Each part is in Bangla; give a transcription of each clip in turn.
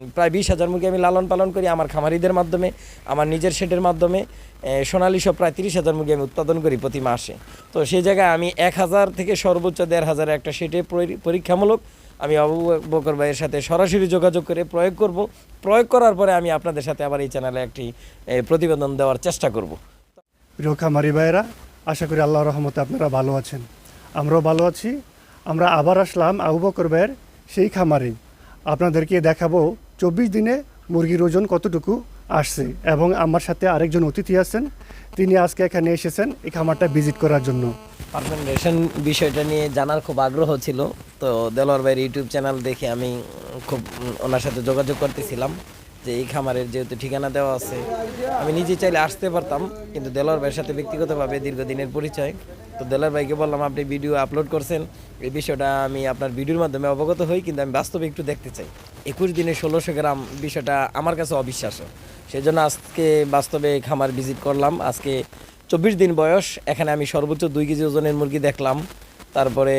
প্রায় বিশ হাজার মুরগি আমি লালন পালন করি আমার খামারিদের মাধ্যমে, আমার নিজের শেডের মাধ্যমে সোনালী সব প্রায় তিরিশ হাজার মুরগি আমি উৎপাদন করি প্রতি মাসে। তো সেই জায়গায় আমি এক হাজার থেকে সর্বোচ্চ দেড় হাজার একটা শেডে পরীক্ষামূলক আমি আবু বকর ভাইয়ের সাথে সরাসরি যোগাযোগ করে প্রয়োগ করব। প্রয়োগ করার পরে আমি আপনাদের সাথে আবার এই চ্যানেলে একটি প্রতিবেদন দেওয়ার চেষ্টা করব। প্রিয় খামারি ভাইয়েরা, আশা করি আল্লাহ রহমতে আপনারা ভালো আছেন। আমরাও ভালো আছি। আমরা আবার আসলাম আবু বকর ভাইয়ের সেই খামারে। আপনাদেরকে দেখাবো চব্বিশ দিনে মুরগির ওজন কতটুকু আসছে? এবং আমার সাথে আরেকজন অতিথি আছেন। তিনি আজকে এখানে এসেছেন এই খামারটা ভিজিট করার জন্য। পারফেন্টেশন বিষয়টা নিয়ে জানার খুব আগ্রহ ছিল। তো দেলোয়ার ভাইয়ের ইউটিউব চ্যানেল দেখে আমি খুব ওনার সাথে যোগাযোগ করতেছিলাম যে এই খামারের যেহেতু ঠিকানা দেওয়া আছে, আমি নিজে চাইলে আসতে পারতাম। কিন্তু দেলোয়ার ভাইয়ের সাথে ব্যক্তিগতভাবে দীর্ঘদিনের পরিচয়। তো দেলোয়ার ভাইকে বললাম, আপনি ভিডিও আপলোড করছেন। এই বিষয়টা আমি আপনার ভিডিওর মাধ্যমে অবগত হই, কিন্তু আমি বাস্তবে একটু দেখতে চাই। একুশ দিনে ষোলোশো গ্রাম বিষয়টা আমার কাছে অবিশ্বাস্য। সেই জন্য আজকে বাস্তবে খামার ভিজিট করলাম। আজকে চব্বিশ দিন বয়স, এখানে আমি সর্বোচ্চ দুই কেজি ওজনের মুরগি দেখলাম। তারপরে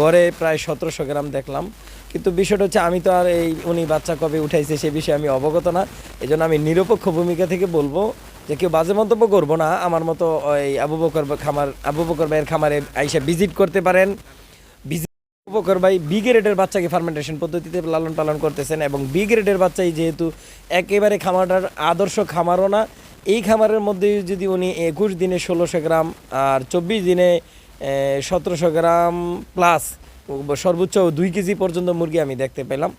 গড়ে প্রায় সতেরোশো গ্রাম দেখলাম। কিন্তু বিষয়টা হচ্ছে, আমি তো আর এই উনি বাচ্চা কবে উঠাইছে সে বিষয়ে আমি অবগত না। এই জন্য আমি নিরপেক্ষ ভূমিকা থেকে বলব যে কেউ বাজে মন্তব্য করব না, আমার মতো ওই আবু বকর খামার, আবু বকর ভাইয়ের খামারে আইসা ভিজিট করতে পারেন। ভিজিট উপকর ভাই বি গ্রেডের বাচ্চাকে ফার্মেন্টেশন পদ্ধতিতে লালন পালন করতেছেন এবং বি গ্রেডের বাচ্চাই যেহেতু একেবারে খামারটার আদর্শ খামারও না, এই খামারের মধ্যে যদি উনি একুশ দিনে ষোলোশো গ্রাম আর চব্বিশ দিনে সতেরোশো গ্রাম প্লাস সর্বোচ্চ দুই কেজি পর্যন্ত মুরগি আমি দেখতে পেলাম।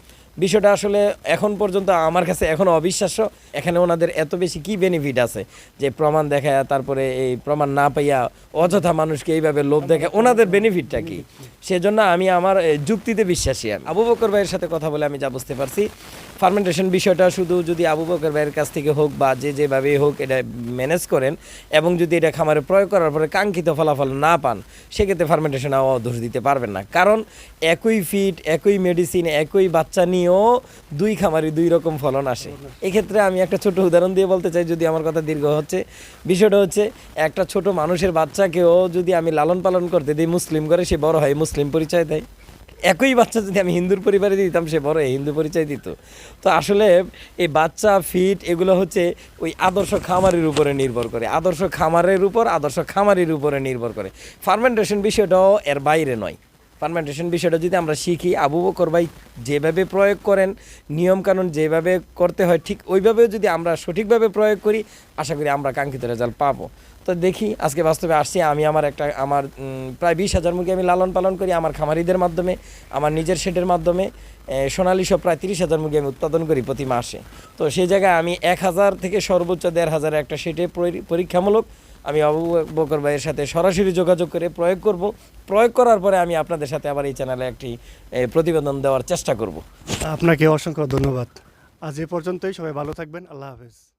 বিষয়টা আসলে এখন পর্যন্ত আমার কাছে এখনও অবিশ্বাস্য। এখানে ওনাদের এত বেশি কি বেনিফিট আছে যে প্রমাণ দেখায়, তারপরে এই প্রমাণ না পাইয়া অযথা মানুষকে এইভাবে লোভ দেখায়, ওনাদের বেনিফিটটা কি? সেজন্য আমি আমার যুক্তিতে বিশ্বাসী আমি। আবু বকর ভাইয়ের সাথে কথা বলে আমি যা বুঝতে পারছি। ফার্মেন্টেশন বিষয়টা শুধু যদি আবু বকর ভাইয়ের কাছ থেকে হোক বা যে যেভাবেই হোক এটা ম্যানেজ করেন এবং যদি এটা খামারে প্রয়োগ করার পরে কাঙ্ক্ষিত ফলাফল না পান, সেক্ষেত্রে ফার্মেন্টেশন দোষ দিতে পারবেন না। কারণ একই ফিট একই মেডিসিন একই বাচ্চা নিয়েও দুই খামারি দুই রকম ফলন আসে। এক্ষেত্রে আমি একটা ছোট উদাহরণ দিয়ে বলতে চাই, যদি আমার কথা দীর্ঘ হচ্ছে। বিষয়টা হচ্ছে, একটা ছোট মানুষের বাচ্চাকেও যদি আমি লালন পালন করতে দিই, মুসলিম করে সে বড় হয়, মুসলিম পরিচয় দেয়। একই বাচ্চা যদি আমি হিন্দুর পরিবারে দিতাম, সে বড় হিন্দু পরিচয় দিত। তো আসলে এই বাচ্চা, ফিট, এগুলো হচ্ছে ওই আদর্শ খামারের উপরে নির্ভর করে। আদর্শ খামারের উপর, আদর্শ খামারের উপরে নির্ভর করে। ফার্মেন্টেশন বিষয়টাও এর বাইরে নয়। ফার্মেন্টেশন বিষয়টা যদি আমরা শিখি, আবু বকর ভাই যেভাবে প্রয়োগ করেন, নিয়মকানুন যেভাবে করতে হয়, ঠিক ওইভাবেও যদি আমরা সঠিকভাবে প্রয়োগ করি, আশা করি আমরা কাঙ্ক্ষিত রেজাল্ট পাবো। তো দেখি, আজকে বাস্তবে আসছি, আমি আমার একটা, আমার প্রায় বিশ হাজার মুরগি আমি লালন পালন করি আমার খামারিদের মাধ্যমে, আমার নিজের শেডের মাধ্যমে সোনালী সব প্রায় তিরিশ হাজার মুরগি আমি উৎপাদন করি প্রতি মাসে। তো সেই জায়গায় আমি এক হাজার থেকে সর্বোচ্চ দেড় হাজার একটা শেডে পরি- পরীক্ষামূলক আমি আবু বকর ভাইয়ের সাথে সরাসরি যোগাযোগ করে প্রয়োগ করব। প্রয়োগ করার পরে আমি আপনাদের সাথে আবার এই চ্যানেলে একটি প্রতিবেদন দেওয়ার চেষ্টা করব। আপনাকে অসংখ্য ধন্যবাদ। আজ এ পর্যন্তই, সবাই ভালো থাকবেন, আল্লাহ হাফেজ।